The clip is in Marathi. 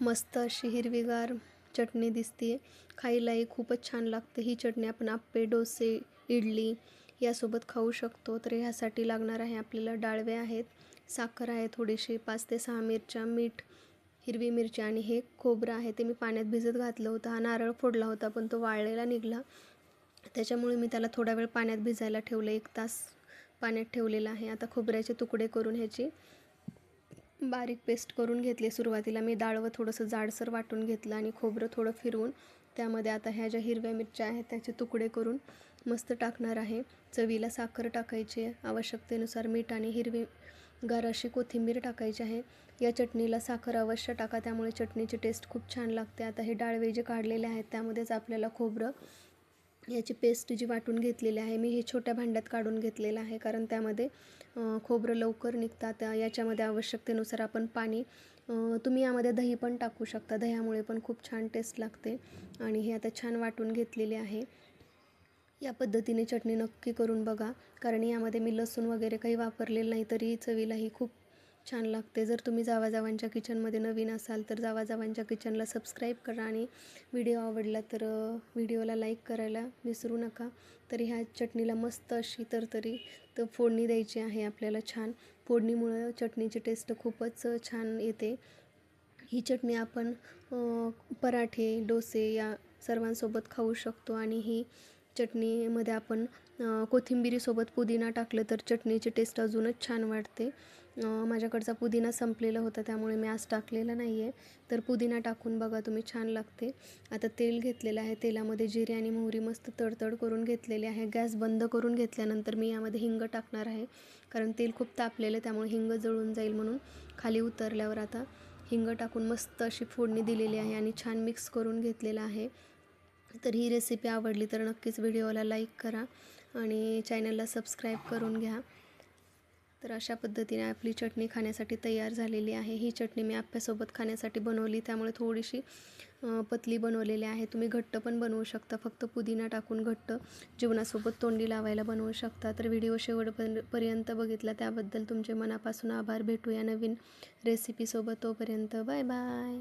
मस्त अशी हिरवीगार चटणी दिसते. खायलाही खूपच छान लागते. ही चटणी आपण आप्पे डोसे इडली यासोबत खाऊ शकतो. तर ह्यासाठी लागणार आहे आपल्याला डाळवे आहेत साखर आहे थोडीशी पाच ते सहा मिरच्या मीठ हिरवी मिरची आणि हे खोबरं आहे. ते मी पाण्यात भिजत घातलं होतं. हा नारळ फोडला होता पण तो वाळलेला निघाला. त्याच्यामुळे मी त्याला थोडा वेळ पाण्यात भिजायला ठेवलं. एक तास पाण्यात ठेवलेलं आहे. आता खोबऱ्याचे तुकडे करून ह्याची बारीक पेस्ट करून घेतली सुरुवातीला मी डाळवं थोडंसं जाडसर वाटून घेतलं आणि खोबरं थोडं फिरवून त्यामध्ये आता ह्या ज्या हिरव्या मिरच्या आहेत त्याचे तुकडे करून मस्त टाकणार आहे. चवीला साखर टाकायची आहे. आवश्यकतेनुसार मीठ आणि हिरवी गार अशी कोथिंबीर टाकायची आहे. या चटणीला साखर अवश्य टाका त्यामुळे चटणीची टेस्ट खूप छान लागते. आता हे डाळवे जे काढलेले आहेत त्यामध्येच आपल्याला खोबरं याची पेस्ट जी वाटून घेतलेली आहे मी हे छोट्या भांड्यात काढून घेतलेलं आहे. कारण त्यामध्ये खोबरं लवकर निघतात. याच्यामध्ये आवश्यकतेनुसार आपण पाणी तुम्ही यामध्ये दही पण टाकू शकता. दह्यामुळे पण खूप छान टेस्ट लागते. आणि हे आता छान वाटून घेतलेले आहे. या पद्धतीने चटणी नक्की करून बघा. कारण यामध्ये मी लसूण वगैरे काही वापरलेलं नाही तरी चवीलाही खूप छान लागते. जर तुम्ही जावाजावांच्या किचनमध्ये नवीन असाल तर जावाजावांच्या किचनला सबस्क्राईब करा आणि व्हिडिओ आवडला तर व्हिडिओला लाईक करायला विसरू नका. तरी ह्या चटणीला मस्त अशी तर तरी तर फोडणी द्यायची आहे आपल्याला छान. फोडणीमुळं चटणीची टेस्ट खूपच छान येते. ही चटणी आपण पराठे डोसे या सर्वांसोबत खाऊ शकतो आणि ही चटणीमध्ये आपण कोथिंबिरीसोबत पुदिना टाकलं तर चटणीची टेस्ट अजूनच छान वाटते माझ्याकडचा पुदिना संपलेला होता त्यामुळे मी आज टाकलेला नाही आहे तर पुदिना टाकून बघा तुम्ही छान लागते. आता तेल घेतलेलं आहे तेलामध्ये जिरे आणि मोहरी मस्त तडतड करून घेतलेले आहे. गॅस बंद करून घेतल्यानंतर मी यामध्ये हिंग टाकणार आहे. कारण तेल खूप तापलेलं आहे त्यामुळे हिंग जळून जाईल म्हणून खाली उतरल्यावर आता हिंग टाकून मस्त अशी फोडणी दिलेली आहे आणि छान मिक्स करून घेतलेलं आहे. तर ही रेसिपी आवडली तर नक्कीच व्हिडिओला लाईक करा आणि चॅनलला सबस्क्राईब करून घ्या. तर अशा पद्धतीने आपली चटणी खाण्यासाठी तयार झालेली आहे. ही चटणी मी आप्यासोबत खाण्यासाठी बनवली. त्यामुळे थोडीशी पतली बनवलेली आहे. तुम्ही घट्ट पण बनवू शकता. फक्त पुदिना टाकून घट्ट जेवणासोबत तोंडी लावायला बनवू शकता. तर व्हिडिओ शेवटपर्यंत बघितला त्याबद्दल तुमचे मनापासून आभार. भेटूया नवीन रेसिपीसोबत तोपर्यंत बाय बाय.